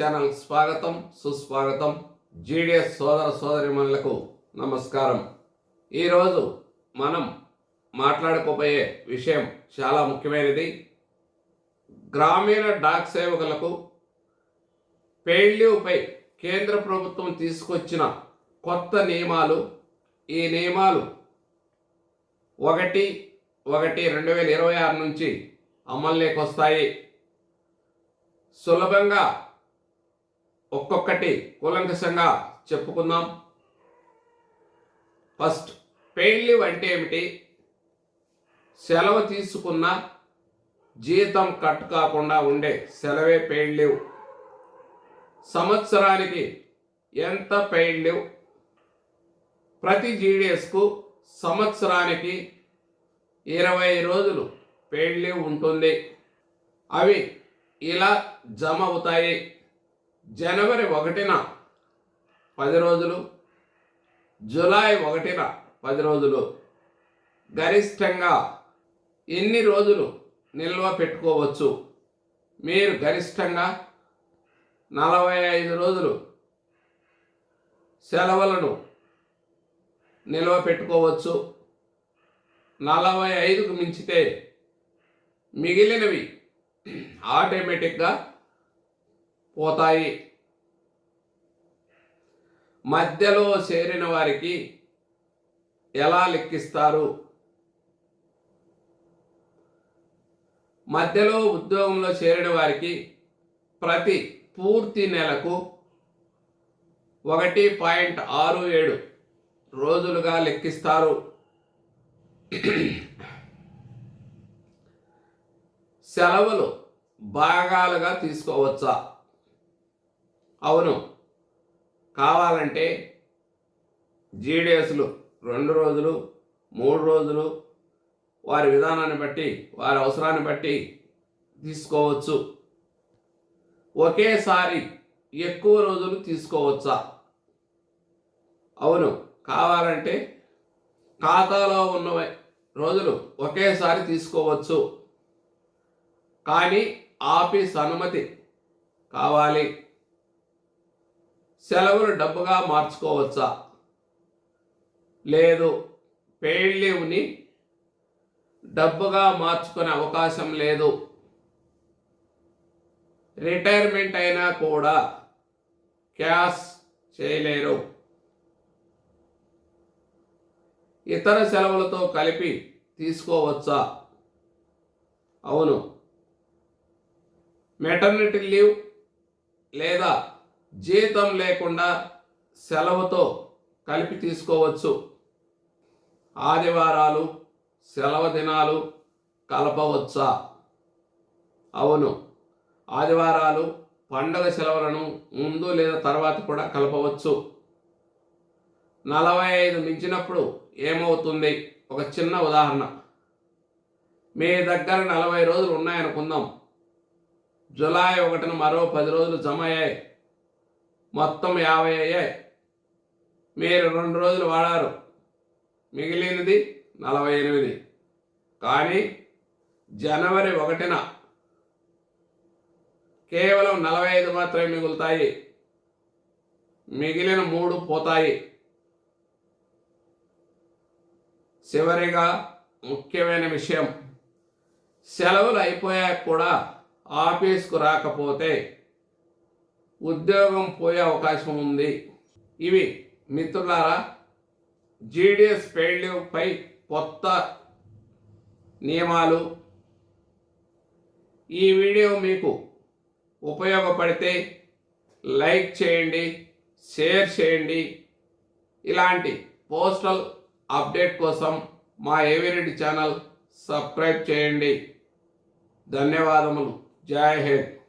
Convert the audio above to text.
Channel స్వాగతం సుస్వాగతం. GDS సోదర సోదరిమణులకు నమస్కారం. ఈరోజు మనం మాట్లాడుకోబోయే విషయం చాలా ముఖ్యమైనది. గ్రామీణ డాక్ సేవకులకు పెయిడ్ లీవ్పై కేంద్ర ప్రభుత్వం తీసుకొచ్చిన కొత్త నియమాలు ఈ నియమాలు ఒకటి ఒకటి రెండు వేల ఇరవై ఆరు నుంచి అమల్లోకి వస్తాయి. సులభంగా ఒక్కొక్కటి కూలంకషంగా చెప్పుకుందాం. ఫస్ట్ పెయిడ్ లీవ్ అంటే ఏమిటి? సెలవు తీసుకున్న జీతం కట్ కాకుండా ఉండే సెలవే పెయిడ్ లీవ్ సంవత్సరానికి ఎంత పెయిడ్ లీవ్ ప్రతి జీడిఎస్కు సంవత్సరానికి ఇరవై రోజులు పెయిడ్ లీవ్ ఉంటుంది. అవి ఇలా జమ అవుతాయి. జనవరి ఒకటిన పది రోజులు జూలై ఒకటిన పది రోజులు గరిష్టంగా ఎన్ని రోజులు నిల్వ పెట్టుకోవచ్చు? మీరు గరిష్టంగా నలభై ఐదు రోజులు సెలవులను నిల్వ పెట్టుకోవచ్చు. నలభై ఐదుకు మించితే మిగిలినవి ఆటోమేటిక్గా పోతాయి. మధ్యలో చేరిన వారికి ఎలా లెక్కిస్తారు? మధ్యలో ఉద్యోగంలో చేరిన వారికి ప్రతి పూర్తి నెలకు ఒకటి పాయింట్ ఆరు ఏడు రోజులుగా లెక్కిస్తారు. సెలవులు భాగాలుగా తీసుకోవచ్చా? అవును. కావాలంటే జీడిఎస్లు రెండు రోజులు మూడు రోజులు వారి విధానాన్ని బట్టి వారి అవసరాన్ని బట్టి తీసుకోవచ్చు. ఒకేసారి ఎక్కువ రోజులు తీసుకోవచ్చా? అవును. కావాలంటే ఖాతాలో ఉన్న రోజులు ఒకేసారి తీసుకోవచ్చు. కానీ ఆఫీస్ అనుమతి కావాలి. సెలవులు డబ్బుగా మార్చుకోవచ్చా? లేదు. పెయిడ్ లీవ్ని డబ్బుగా మార్చుకునే అవకాశం లేదు. రిటైర్మెంట్ అయినా కూడా క్యాష్ చేయలేరు. ఇతర సెలవులతో కలిపి తీసుకోవచ్చా? అవును. మెటర్నిటీ లీవ్ లేదా జీతం లేకుండా సెలవుతో కలిపి తీసుకోవచ్చు. ఆదివారాలు సెలవు దినాలు కలపవచ్చా? అవును. ఆదివారాలు పండగ సెలవులను ముందు లేదా తర్వాత కూడా కలపవచ్చు. నలభై ఐదు మించినప్పుడు ఏమవుతుంది? ఒక చిన్న ఉదాహరణ. మీ దగ్గర నలభై రోజులు ఉన్నాయనుకుందాం. జులై ఒకటిన మరో పది రోజులు జమ అయ్యాయి. మొత్తం యాభై అయ్యాయి మీరు రెండు రోజులు వాడారు. మిగిలినది నలభై ఎనిమిది. కానీ జనవరి ఒకటిన కేవలం నలభై ఐదు మాత్రమే మిగులుతాయి. మిగిలిన మూడు పోతాయి. చివరిగా ముఖ్యమైన విషయం. సెలవులు అయిపోయాక కూడా ఆఫీస్కు రాకపోతే ఉద్యోగం పోయే అవకాశం ఉంది. ఇవి మిత్రులారా జీడిఎస్ పై కొత్త నియమాలు. ఈ వీడియో మీకు ఉపయోగపడితే లైక్ చేయండి షేర్ చేయండి. ఇలాంటి పోస్టల్ అప్డేట్ కోసం మా ఏవిరెడ్డి ఛానల్ సబ్స్క్రైబ్ చేయండి. ధన్యవాదములు. జై హింద్.